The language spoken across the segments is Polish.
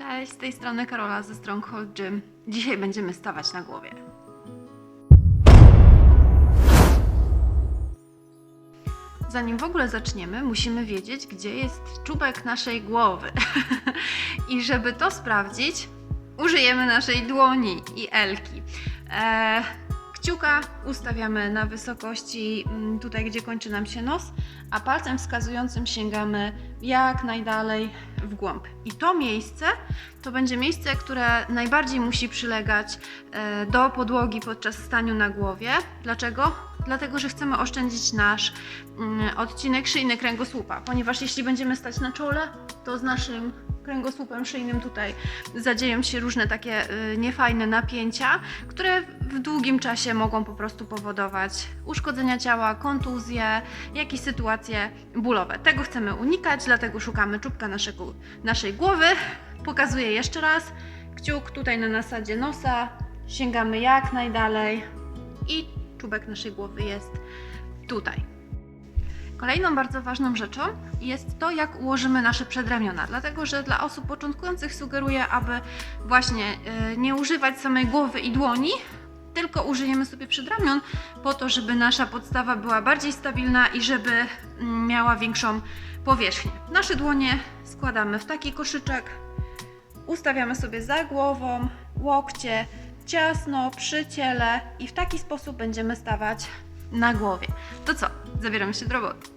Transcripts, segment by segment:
Cześć, z tej strony Karola ze Stronghold Gym. Dzisiaj będziemy stawać na głowie. Zanim w ogóle zaczniemy, musimy wiedzieć, gdzie jest czubek naszej głowy. I żeby to sprawdzić, użyjemy naszej dłoni i elki. E, kciuka ustawiamy na wysokości mm, tutaj, gdzie kończy nam się nos, a palcem wskazującym sięgamy jak najdalej w głąb. I to miejsce to będzie miejsce, które najbardziej musi przylegać e, do podłogi podczas staniu na głowie. Dlaczego? Dlatego, że chcemy oszczędzić nasz mm, odcinek szyjny kręgosłupa, ponieważ jeśli będziemy stać na czole, to z naszym kręgosłupem szyjnym tutaj zadzieją się różne takie y, niefajne napięcia, które w długim czasie mogą po prostu powodować uszkodzenia ciała, kontuzje, jakieś sytuacje bólowe. Tego chcemy unikać, dlatego szukamy czubka naszego, naszej głowy. Pokazuję jeszcze raz. Kciuk tutaj na nasadzie nosa, sięgamy jak najdalej i czubek naszej głowy jest tutaj. Kolejną bardzo ważną rzeczą jest to, jak ułożymy nasze przedramiona, dlatego że dla osób początkujących sugeruję, aby właśnie y, nie używać samej głowy i dłoni, tylko użyjemy sobie przedramion po to, żeby nasza podstawa była bardziej stabilna i żeby mm, miała większą powierzchnię. Nasze dłonie składamy w taki koszyczek, ustawiamy sobie za głową, łokcie ciasno przy ciele i w taki sposób będziemy stawać na głowie. To co? Zabieramy się do roboty.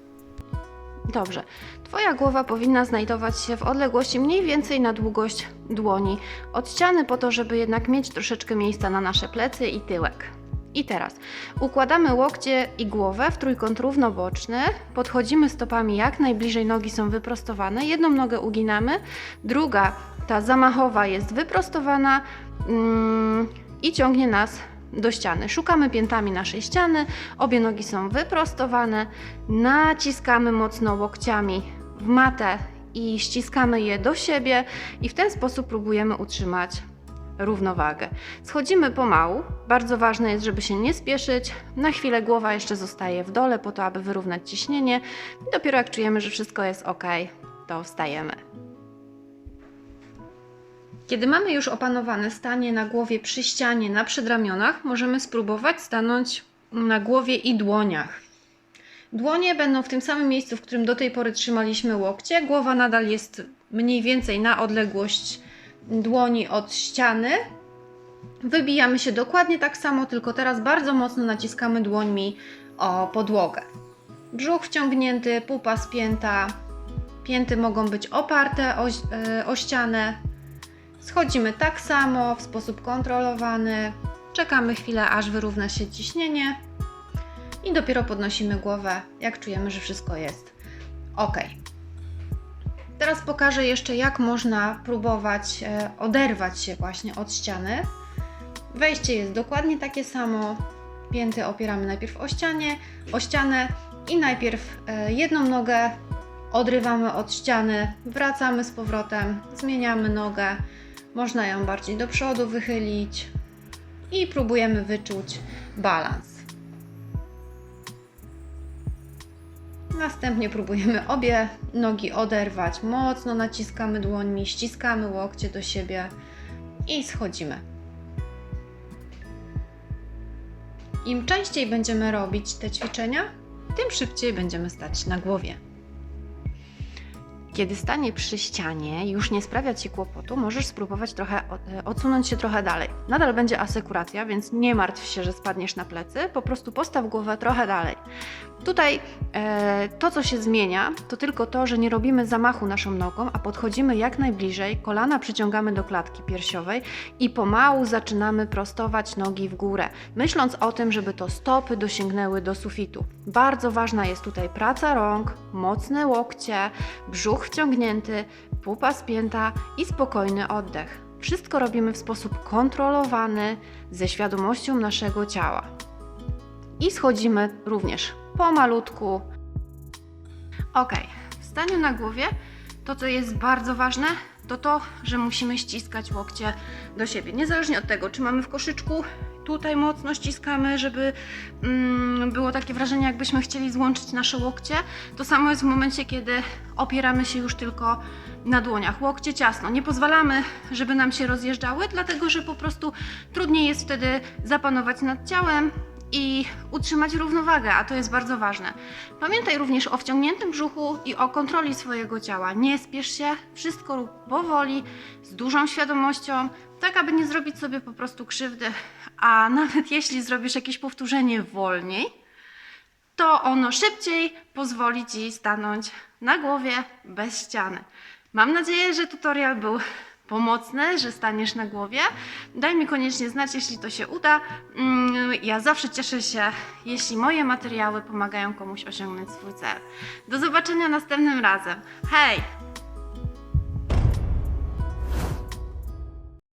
Dobrze. Twoja głowa powinna znajdować się w odległości mniej więcej na długość dłoni od ściany, po to, żeby jednak mieć troszeczkę miejsca na nasze plecy i tyłek. I teraz układamy łokcie i głowę w trójkąt równoboczny, podchodzimy stopami jak najbliżej nogi są wyprostowane, jedną nogę uginamy, druga, ta zamachowa jest wyprostowana mm, i ciągnie nas do ściany. Szukamy piętami naszej ściany, obie nogi są wyprostowane, naciskamy mocno łokciami w matę i ściskamy je do siebie i w ten sposób próbujemy utrzymać równowagę. Schodzimy pomału. Bardzo ważne jest, żeby się nie spieszyć. Na chwilę głowa jeszcze zostaje w dole po to, aby wyrównać ciśnienie. I dopiero jak czujemy, że wszystko jest ok, to wstajemy. Kiedy mamy już opanowane stanie na głowie przy ścianie, na przedramionach, możemy spróbować stanąć na głowie i dłoniach. Dłonie będą w tym samym miejscu, w którym do tej pory trzymaliśmy łokcie. Głowa nadal jest mniej więcej na odległość dłoni od ściany. Wybijamy się dokładnie tak samo, tylko teraz bardzo mocno naciskamy dłońmi o podłogę. Brzuch wciągnięty, pupa spięta, pięty mogą być oparte o, e, o ścianę. Schodzimy tak samo, w sposób kontrolowany. Czekamy chwilę, aż wyrówna się ciśnienie i dopiero podnosimy głowę, jak czujemy, że wszystko jest ok. Teraz pokażę jeszcze, jak można próbować e, oderwać się właśnie od ściany. Wejście jest dokładnie takie samo. Pięty opieramy najpierw o ścianie, o ścianę i najpierw e, jedną nogę odrywamy od ściany, wracamy z powrotem, zmieniamy nogę. Można ją bardziej do przodu wychylić i próbujemy wyczuć balans. Następnie próbujemy obie nogi oderwać. Mocno naciskamy dłońmi, ściskamy łokcie do siebie i schodzimy. Im częściej będziemy robić te ćwiczenia, tym szybciej będziemy stać na głowie. Kiedy stanie przy ścianie już nie sprawia Ci kłopotu, możesz spróbować trochę od- odsunąć się trochę dalej. Nadal będzie asekuracja, więc nie martw się, że spadniesz na plecy, po prostu postaw głowę trochę dalej. Tutaj e, to, co się zmienia, to tylko to, że nie robimy zamachu naszą nogą, a podchodzimy jak najbliżej, kolana przyciągamy do klatki piersiowej i pomału zaczynamy prostować nogi w górę, myśląc o tym, żeby to stopy dosięgnęły do sufitu. Bardzo ważna jest tutaj praca rąk, mocne łokcie, brzuch wciągnięty, pupa spięta i spokojny oddech. Wszystko robimy w sposób kontrolowany, ze świadomością naszego ciała. I schodzimy również pomalutku. Ok, w staniu na głowie to, co jest bardzo ważne, to to, że musimy ściskać łokcie do siebie. Niezależnie od tego, czy mamy w koszyczku, tutaj mocno ściskamy, żeby mm, było takie wrażenie, jakbyśmy chcieli złączyć nasze łokcie. To samo jest w momencie, kiedy opieramy się już tylko na dłoniach, łokcie ciasno. Nie pozwalamy, żeby nam się rozjeżdżały, dlatego że po prostu trudniej jest wtedy zapanować nad ciałem i utrzymać równowagę, a to jest bardzo ważne. Pamiętaj również o wciągniętym brzuchu i o kontroli swojego ciała. Nie spiesz się, wszystko rób powoli, z dużą świadomością, tak aby nie zrobić sobie po prostu krzywdy. A nawet jeśli zrobisz jakieś powtórzenie wolniej, to ono szybciej pozwoli Ci stanąć na głowie bez ściany. Mam nadzieję, że tutorial był pomocny, że staniesz na głowie. Daj mi koniecznie znać, jeśli to się uda. Mm, Ja zawsze cieszę się, jeśli moje materiały pomagają komuś osiągnąć swój cel. Do zobaczenia następnym razem. Hej!